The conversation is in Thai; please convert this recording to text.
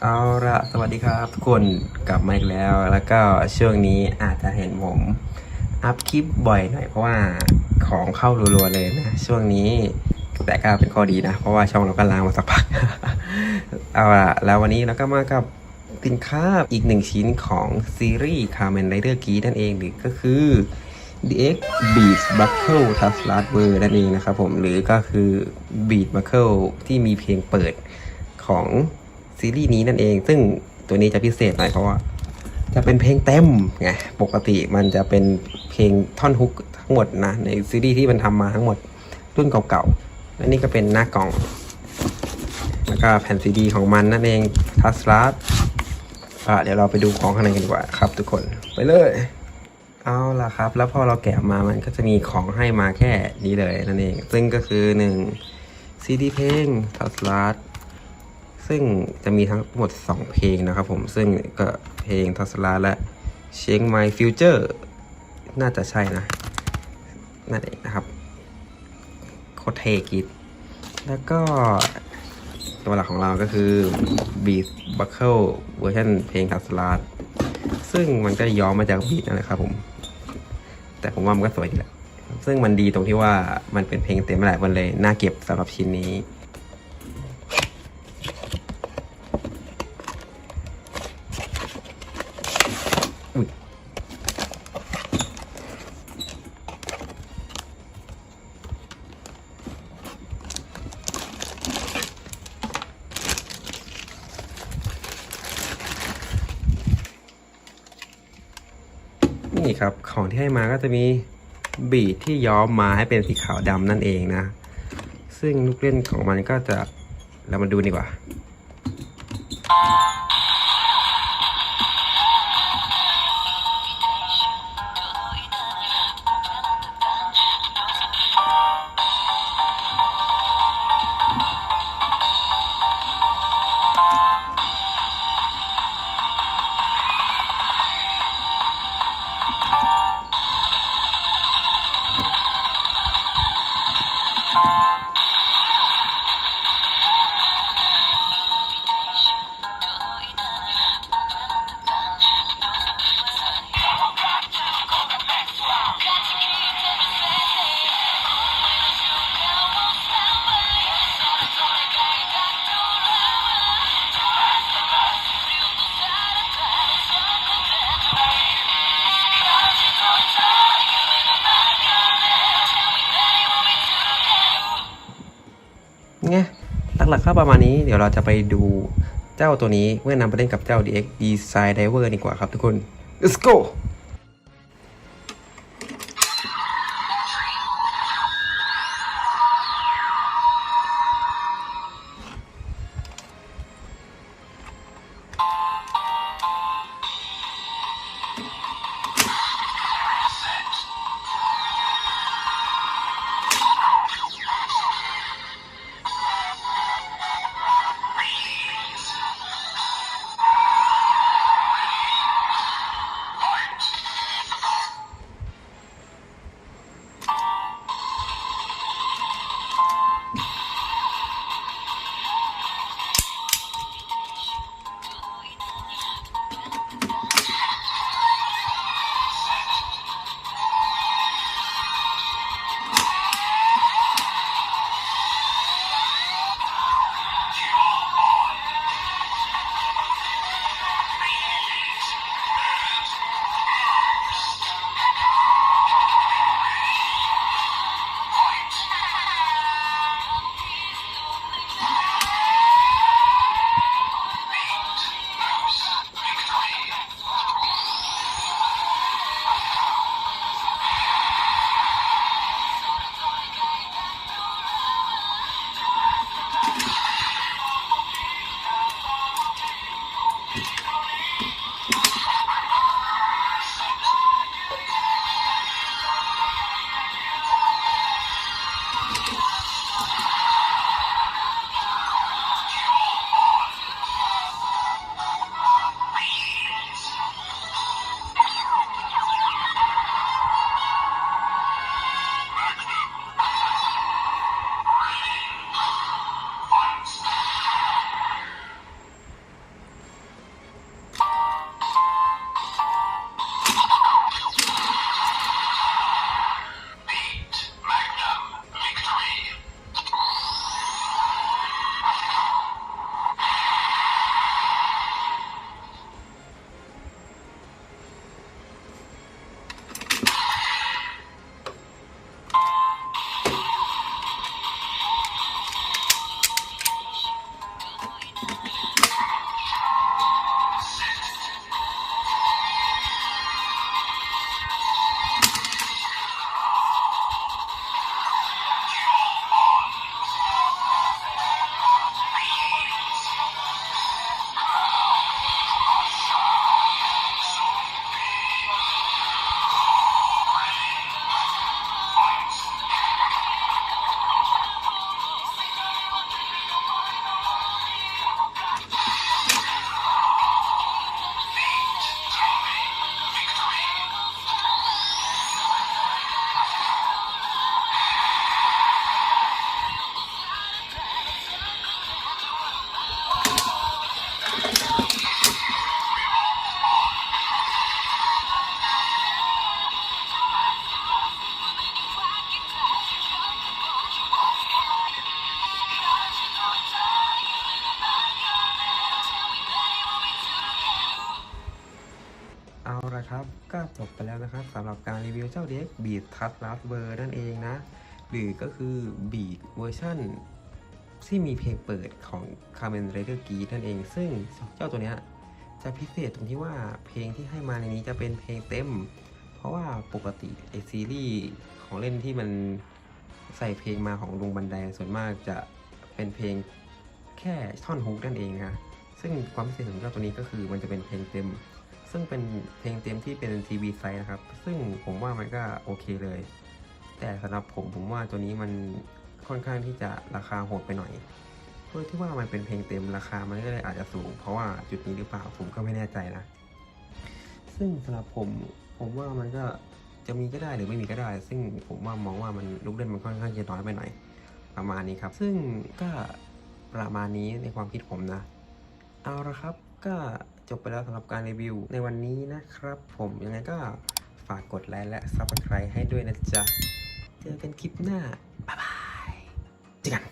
เอาละสวัสดีครับทุกคนกลับมาอีกแล้ว แล้วก็ช่วงนี้อาจจะเห็นผม อัพคลิปบ่อยหน่อยเพราะว่าของเข้ารัวๆเลยนะ ช่วงนี้แต่ก็เป็นข้อดีนะ เพราะว่าช่องเราก็ล้างมาสักพัก เอาละแล้ววันนี้เราก็มากับสินค้าอีกหนึ่งชิ้นของซีรีส์ Kamen Rider Geek นั่นเองหรือก็คือ DX Beat Buckle t a s l a t w o r นั่นเองนะครับผม หรือก็คือ Beat Buckle ที่มีเพลงเปิดของ ซีรีส์นี้นั่นเอง ซึ่งตัวนี้จะพิเศษหน่อยเพราะว่า จะเป็นเพลงเต็มไงปกติมันจะเป็นเพลงท่อนฮุกทั้งหมดนะในซีรีส์ที่มันทำมาทั้งหมดรุ่นเก่าๆและนี่ก็เป็นหน้ากล่อง แล้วก็แผ่นซีดีของมันนั่นเองทัสลัสอะเดี๋ยวเราไปดูของข้างในกันดีกว่าครับ ทุกคนไปเลยเอาล่ะครับ แล้วพอเราแกะมามันก็จะมีของให้มาแค่นี้เลยนั่นเอง ซึ่งก็คือหนึ่งซีดีเพลงทัสลัส ซึ่งจะมีทั้งหมด 2 เพลงนะครับผม ซึ่งก็เพลงทัสลัสและเชียงไมฟิวเจอร์น่าจะใช่นะนั่นเองนะครับโคเทกิดแล้วก็ตัวหลักของเราก็คือ Beat Buckle เวอร์ชันเพลงทัสลาซึ่งมันก็ย้อมมาจากบีทนั่นแหละครับผม แต่ผมว่ามันก็สวยดีแหละซึ่งมันดีตรงที่ว่ามันเป็นเพลงเต็มหลายวันเลยน่าเก็บสำหรับชิ้นนี้ นี่ครับของที่ให้มาก็จะมีบีดที่ย้อมมาให้เป็นสีขาวดำนั่นเองนะ ซึ่งลูกเล่นของมันก็จะเรามาดูดีกว่า Thank you. ไงหลักๆก็ประมาณนี้เดี๋ยวเราจะไปดูเจ้าตัวนี้เมื่อนำไปเล่นกับเจ้า DX Design Diver ดีกว่าครับทุกคน let's go เอาละครับ ก็จบไปแล้วนะครับสำหรับการรีวิวเจ้าเด็กบีดทัสลาสเบอร์นั่นเองนะ หรือก็คือบีดเวอร์ชันที่มีเพลงเปิดของ Kamen Rider g e นั่นเอง ซึ่งเจ้าตัวเนี้ยจะพิเศษตรงที่ว่าเพลงที่ให้มาในนี้จะเป็นเพลงเต็ม เพราะว่าปกติไอซีรีส์ของเล่นที่มันใส่เพลงมาของลุงบันไดส่วนมากจะเป็นเพลงแค่ท่อนฮุกนั่นเองนะซึ่งความพิเศษของเจ้าตัวนี้ก็คือมันจะเป็นเพลงเต็ม ซึ่งเป็นเพลงเต็มที่เป็นทีวีไซส์นะครับ ซึ่งผมว่ามันก็โอเคเลย แต่สำหรับผมผมว่าตัวนี้มันค่อนข้างที่จะราคาโหดไปหน่อยเพื่อที่ว่ามันเป็นเพลงเต็มราคามันก็เลยอาจจะสูง เพราะว่าจุดนี้หรือเปล่าผมก็ไม่แน่ใจนะ ซึ่งสำหรับผมผมว่ามันก็จะมีก็ได้หรือไม่มีก็ได้ ซึ่งผมว่ามองว่ามันลูกเล่นมันค่อนข้างจะน้อยไปหน่อย ประมาณนี้ครับ ซึ่งก็ประมาณนี้ในความคิดผมนะ เอาละครับก็ จบไปแล้วสำหรับการรีวิว ในวันนี้นะครับ ผมยังไงก็ฝากกดไลค์และซับสไครต์ให้ด้วยนะจ๊ะ เจอกันคลิปหน้า บ๊ายบายเจอกัน